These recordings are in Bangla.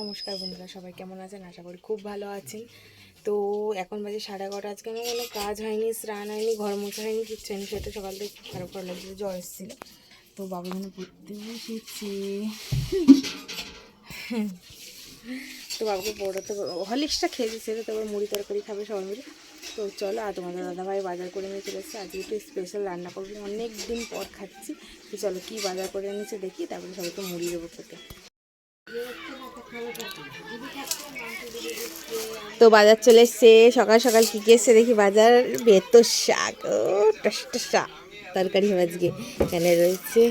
নমস্কার বন্ধুরা, সবাই কেমন আছেন? আশা করি খুব ভালো আছেন তো এখন বাজে সাড়ে এগারোটা, আজকে আমার কোনো কাজ হয়নি, স্নান হয়নি, ঘর মোছা হয়নি, কিচ্ছু হয়নি, সেটা সকাল থেকে খুব খারাপ খারাপ লাগছিল জ্বর এসেছিল। তো বাবু এখানে পড়তে বসেছে তো বাবুকে পড়াতে হলিক্সটা খেয়েছে, সেটা তারপর মুড়ি তরকারি খাবে সবাই মিলে। তো চলো, আর তোমাদের দাদাভাই বাজার করে নিয়ে চলে এসেছে। আজকে একটু স্পেশাল রান্না করব অনেক দিন পর খাচ্ছি। তো চলো, কী বাজার করে এনেছে দেখি, তারপরে সবাইকে মুড়ি দেবো খেতে। তো বাজার চলে এসছে, সকাল সকাল কী কী এসছে দেখি বাজার, বেতো শাক, ও, টসা তরকারি হবে আজকে। এখানে রয়েছে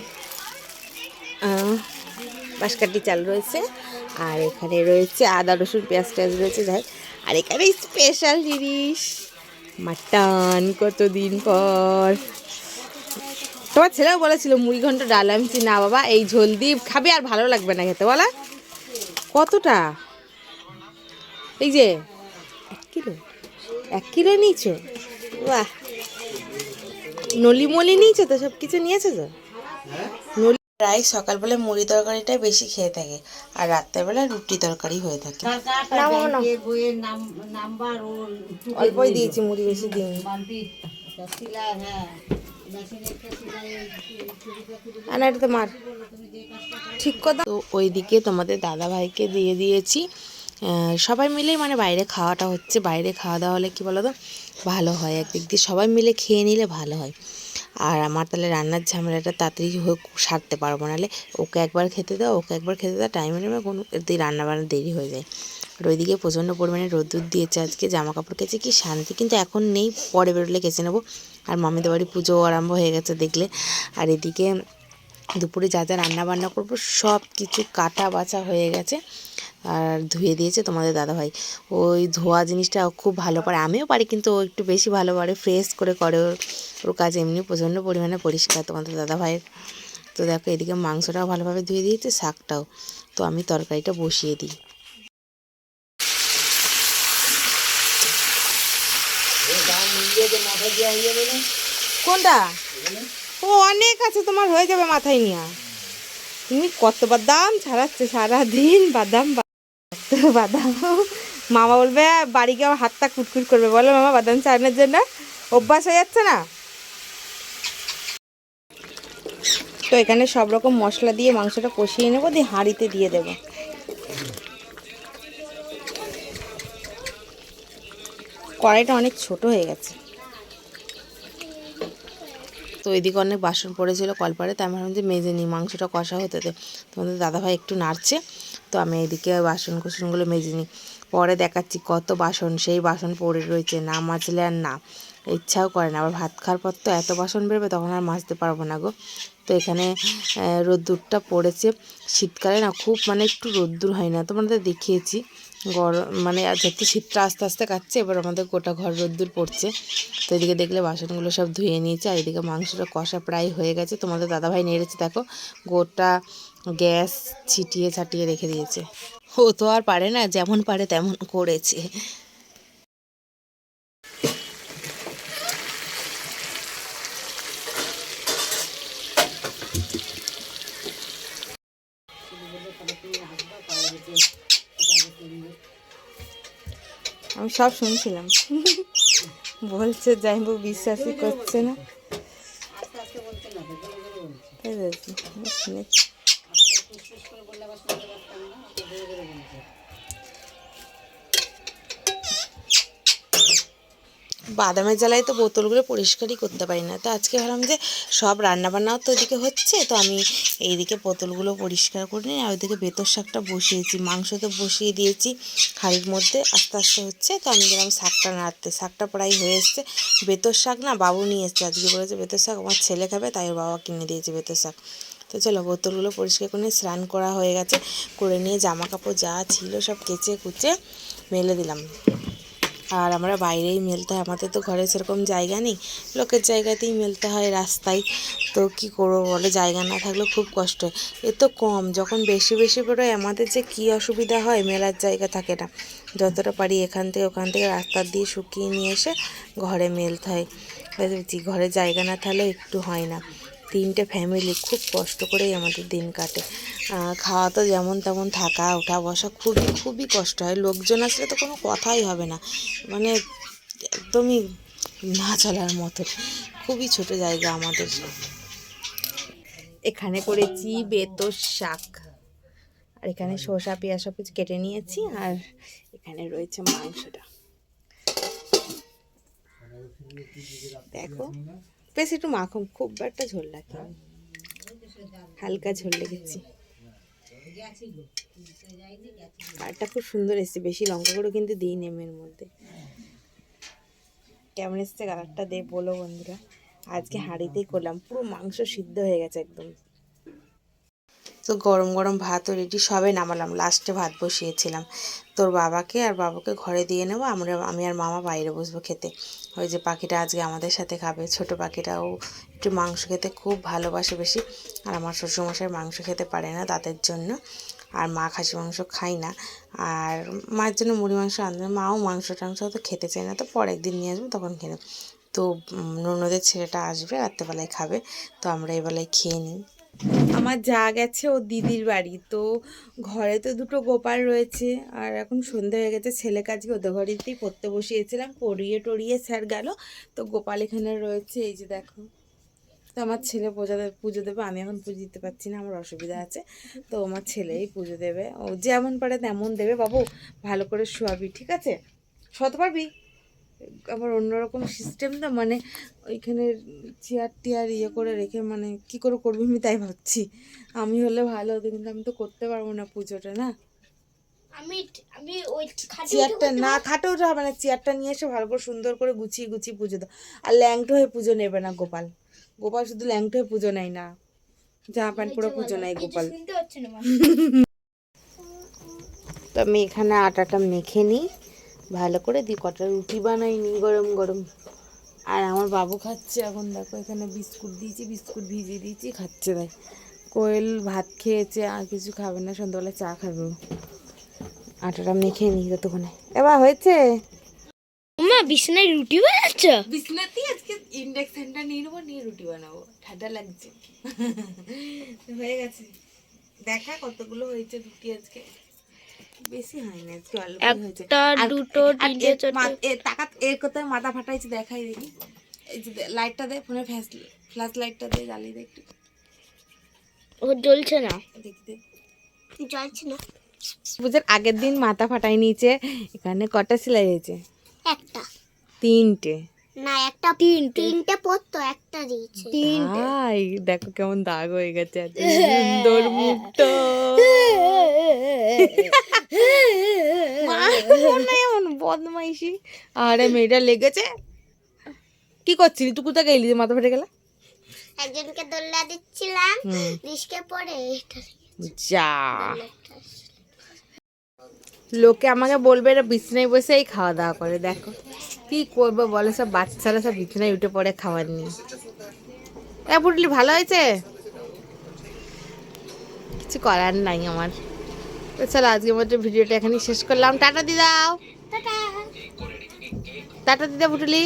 বাঁশকাঠি চাল রয়েছে, আর এখানে রয়েছে আদা, রসুন, পেঁয়াজ, টেয়াজ রয়েছে। যাই আর এখানে স্পেশাল জিনিস মাটন কতদিন পর। তোমার ছেলেও বলেছিল, মুড়ি ঘন্ট ডাল, আমি না বাবা, এই ঝোল দিয়ে খাবে আর ভালো লাগবে না খেতে। বলা কতটা? এই যে এক কিলো এক কিলো নিয়েছো? বাহ। নলি মলি নিয়েছো তো? সব কিছু নিয়েছো তো? নলি প্রায় সকালবেলা মুড়ি তরকারিটাই বেশি খেয়ে থাকে আর রাত্রেবেলা রুটি তরকারি হয়ে থাকে। অল্পই দিয়েছি মুড়ি বেশি দিইনি। হ্যাঁ এটা ঠিক কথা। তো ওইদিকে তোমাদের দাদা ভাইকে দিয়ে দিয়েছি। সবাই মিলেই মানে বাইরে খাওয়াটা হচ্ছে। বাইরে খাওয়া দাওয়া হলে কী বলো তো ভালো হয়। একদিক দিয়ে সবাই মিলে খেয়ে নিলে ভালো হয়। আর আমার তাহলে রান্নার ঝামেলাটা তাড়াতাড়ি হোক, সারতে পারব। নাহলে ওকে একবার খেতে দাও, ওকে একবার খেতে দাও। টাইমে নেবে কোনো রান্না বান্না দেরি হয়ে যায়। আর ওইদিকে প্রচণ্ড পরিমাণে রোদ্দুর দিয়েছে আজকে। জামা কাপড় কেচে কি শান্তি? কিন্তু এখন নেই। পরে বেরোলে কেচে নেব। আর মামিদের বাড়ি পুজো আরম্ভ হয়ে গেছে দেখলে। আর এদিকে দুপুরে যা যা রান্না বান্না করব, সব কিছু কাটা বাছা হয়ে গেছে। আর ধুয়ে দিয়েছে তোমাদের দাদাভাই। ওই ধোয়া জিনিসটা খুব ভালো পারে। আমিও পারি, কিন্তু ও একটু বেশি ভালো পারে। ফ্রেশ করে করে ওর ওর কাজ এমনি প্রচণ্ড পরিমাণে পরিষ্কার তোমাদের দাদাভাইয়ের। তো দেখো, এদিকে মাংসটাও ভালোভাবে ধুয়ে দিয়েছে, শাকটাও। তো আমি তরকারিটা বসিয়ে দিই। কোনটা? ও অনেক আছে তোমার হয়ে যাবে মাথায় নিয়ে। তুমি কত বাদাম ছাড়াচ্ছে সারাদিন? বাদাম বাদাম? মামা বলবে বাড়ি গিয়ে হাতটা কুটকুট করবে। বলো মামা বাদাম ছাড়ানোর জন্য অভ্যাস হয়ে যাচ্ছে না? তো এখানে সব রকম মশলা দিয়ে মাংসটা কষিয়ে নেব দিয়ে হাঁড়িতে দিয়ে দেবো। কড়াইটা অনেক ছোট হয়ে গেছে। তো এদিকে অনেক বাসন পড়েছিল কলপারে তাই আমি ভাবলাম যে মেজে নিই, মাংসটা কষা হতে দে। তোমাদের দাদাভাই একটু নাড়ছে, তো আমি এদিকে বাসন কুসনগুলো মেজে নিই। পরে দেখাচ্ছি কত বাসন, সেই বাসন পড়ে রয়েছে, না মাজলে আর না। ইচ্ছাও করে না, আবার ভাত খাওয়ার পর তো এত বাসন বেরোবে, তখন আর মাজতে পারব না গো। তো এখানে রোদ্দুরটা পড়েছে। শীতকালে না খুব মানে একটু রোদ্দুর হয় না, তোমাদের দেখিয়েছি। গরম মানে যেহেতু শীতটা আস্তে আস্তে কাটছে, এবার আমাদের গোটা ঘর রোদ্দুর পড়ছে। তো এদিকে দেখলে বাসনগুলো সব ধুয়ে নিয়েছে, আর এদিকে মাংসটা কষা প্রায় হয়ে গেছে। তোমাদের দাদাভাই নেড়েছে, দেখো, গোটা গ্যাস ছিটিয়ে ছাটিয়ে রেখে দিয়েছে। ও তো আর পারে না, যেমন পারে তেমন করেছে। আমি সব শুনছিলাম। বলছে যাই বউ বিশ্বাসই করছে না। শুনেছি আস্তে বাদামের জ্বালায় তো বোতলগুলো পরিষ্কারই করতে পারি না। তো আজকে ভাবলাম যে সব রান্নাবান্নাও তো এদিকে হচ্ছে, তো আমি এইদিকে বোতলগুলো পরিষ্কার করে নিই, আর ওইদিকে বেতর শাকটা বসিয়েছি, মাংস তো বসিয়ে দিয়েছি হাঁড়ির মধ্যে, আস্তে আস্তে হচ্ছে। তো আমি গেলাম শাকটা নাড়তে, শাকটা প্রায় হয়ে এসছে। বেতর শাক না বাবু নিয়ে এসছে, আজকে বলেছে বেতর শাক আমার ছেলে খাবে, তাই ওর বাবা কিনে দিয়েছে বেতর শাক। তো চলো বোতলগুলো পরিষ্কার করে স্নান করা হয়ে গেছে, করে নিয়ে জামা কাপড় যা ছিল সব কেচে কুচে মেলে দিলাম। আর আমরা বাইরেই মেলতে হয়। আমাদের তো ঘরে সেরকম জায়গা নেই। লোকের জায়গাতেই মেলতে হয় রাস্তায়। তো কি করব বলে? জায়গা না থাকলে খুব কষ্ট হয়। এ তো কম। যখন বেশি বেশি বেরোয় আমাদের যে কী অসুবিধা হয় মেলার জায়গা থাকে না। যতটা পারি এখান থেকে, ওখান থেকে রাস্তা দিয়ে শুকিয়ে নিয়ে এসে ঘরে মেলতে হয়। ঘরে জায়গা না থাকলে একটু হয় না। তিনটে ফ্যামিলি খুব কষ্ট করেই আমাদের দিন কাটে। খাওয়া তো যেমন তেমন থাকা, ওঠা বসা খুবই খুবই কষ্ট হয়। লোকজন আসলে তো কোনো কথাই হবে না। মানে একদমই না চলার মতো। খুবই ছোট জায়গা আমাদের। এখানে করেছি বেতর শাক। আর এখানে শসা, পেঁয়াজ সব কিছু কেটে নিয়েছি। আর এখানে রয়েছে মাংসটা। দেখো। বেশ একটু মাখন, খুব একটা ঝোল লাগে হালকা ঝোল লেগেছি। কালারটা খুব সুন্দর এসেছে, বেশি লঙ্কা করে কিন্তু দিই নেমের মধ্যে। কেমন এসছে কালারটা দে বলো বন্ধুরা। আজকে হাঁড়িতেই করলাম, পুরো মাংস সিদ্ধ হয়ে গেছে একদম। তো গরম গরম ভাতও রেডি সবে নামালাম লাস্টে ভাত বসিয়েছিলাম। তোর বাবাকে আর বাবাকে ঘরে দিয়ে নেব, আমরা, আমি আর মামা বাইরে বসবো খেতে। ওই যে পাখিটা আজকে আমাদের সাথে খাবে, ছোট পাখিটা ও একটু মাংস খেতে খুব ভালোবাসে বেশি। আর আমার শ্বশুরমশাই মাংস খেতে পারে না তাদের জন্য। আর মা খাসি মাংস খাই না। আর মায়ের জন্য মুড়ি মাংস আনবে, মাও মাংস টাংস তো খেতে চায় না, তো পরে একদিন নিয়ে আসব তখন খেয়ে। তো ননদের ছেলেটা আসবে, রাত্রেবেলায় খাবে। তো আমরা এবেলায় খেয়ে নিই। আমার যা গেছে ও দিদির বাড়ি। তো ঘরে তো দুটো গোপাল রয়েছে। আর এখন সন্ধে হয়ে গেছে, ছেলে কাজকে ওদের ঘরেতেই পড়তে বসিয়েছিলাম। পড়িয়ে টড়িয়ে স্যার গেল। তো গোপাল এখানে রয়েছে, এই যে দেখো। তো আমার ছেলে পূজা দেবে পুজো দেবে, আমি এখন পুজো দিতে পারছি না, আমার অসুবিধা আছে। তো আমার ছেলেই পুজো দেবে। ও যেমন পারে তেমন দেবে। বাবু, ভালো করে শোয়াবি, ঠিক আছে? শত পারবি? আবার অন্যরকম সিস্টেম তো মানে ওইখানে চেয়ার টিয়ার ইয়ে করে রেখে মানে কি করে করবি আমি তাই ভাবছি। আমি হলে ভালো হতো কিন্তু আমি তো করতে পারব না পুজোটা না? আমি আমি ওই চেয়ারটা না খাটে উঠে হবে না চেয়ারটা নিয়ে এসে ভালো করে সুন্দর করে গুছিয়ে গুছিয়ে পুজো দাও। আর ল্যাংটো হয়ে পুজো নেবে না গোপাল। গোপাল শুধু ল্যাংটো হয়ে পুজো নেয় না। জামা প্যান্ট পরে পুজো নেয় গোপাল। তো আমি এখানে আটাটা মেখে নিই। ভালো করে দিই কটা রুটি বানাই নি গরম গরম। আর আমার বাবু খাচ্ছে এখন দেখো এখানে বিস্কুট দিয়েছি বিস্কুট ভিজিয়ে দিয়েছি খাচ্ছে তাই কোয়েল ভাত খেয়েছে আর কিছু খাবে না সন্ধ্যাবেলা চা খাবে। আটাটা মেখে নিই ততক্ষণে। এবার হয়েছে? মা বিছানায় রুটি বানাচ্ছ? বিছনাতেই আজকে ইন্ডাকশনটা নিয়ে নেব নিয়ে রুটি বানাবো। ঠান্ডা লাগছে। হয়ে গেছে। দেখা কতগুলো হয়েছে রুটি আজকে। বেশি হয়নি আজকে অল্প হয়েছে একটা, দুটো, তিনটে, চারটে। মা- এর কোথায় মাথা ফাটাইছে দেখাই দেখি। এই যে লাইটটা দে ফোনে ফ্ল্যাশ ফ্ল্যাশ লাইটটা দে জ্বালিয়ে দে একটু। ও জ্বলছে না। দেখি দে। জ্বলছে না। পুজোর আগের দিন মাথা ফাটাই নিয়েছে এখানে কটা সেলাই হয়েছে? একটা। তিনটে। না একটা তিনটে। তিনটে পড়তো একটা দিয়েছে। তাই দেখো কেমন দাগ হয়ে গেছে সুন্দর মুখটা। মা, মনে এমন বদমাইশি। আরে মেয়েটা লেগেছে। কি করছিলি তুই কোথায় গেলি? যে মাথা ফেটে গেলে? একজনকে দোল্লা দিচ্ছিলাম রিস্কে পড়ে এটা যা। লোকে আমাকে বলবে এরা বিছানায় বসেই খাওয়া দাওয়া করে দেখো। কি করব বলো সব বাচ্চারা সব বিছনায় উঠে পড়ে খাবার নিয়ে। এ পুটলি ভালো হয়েছে? কিছু করার নাই আমার। তো চলো আজকের মতো ভিডিওটা এখানেই শেষ করলাম। টাটা দি দাও টাটা। টাটা দিদা পুটলি।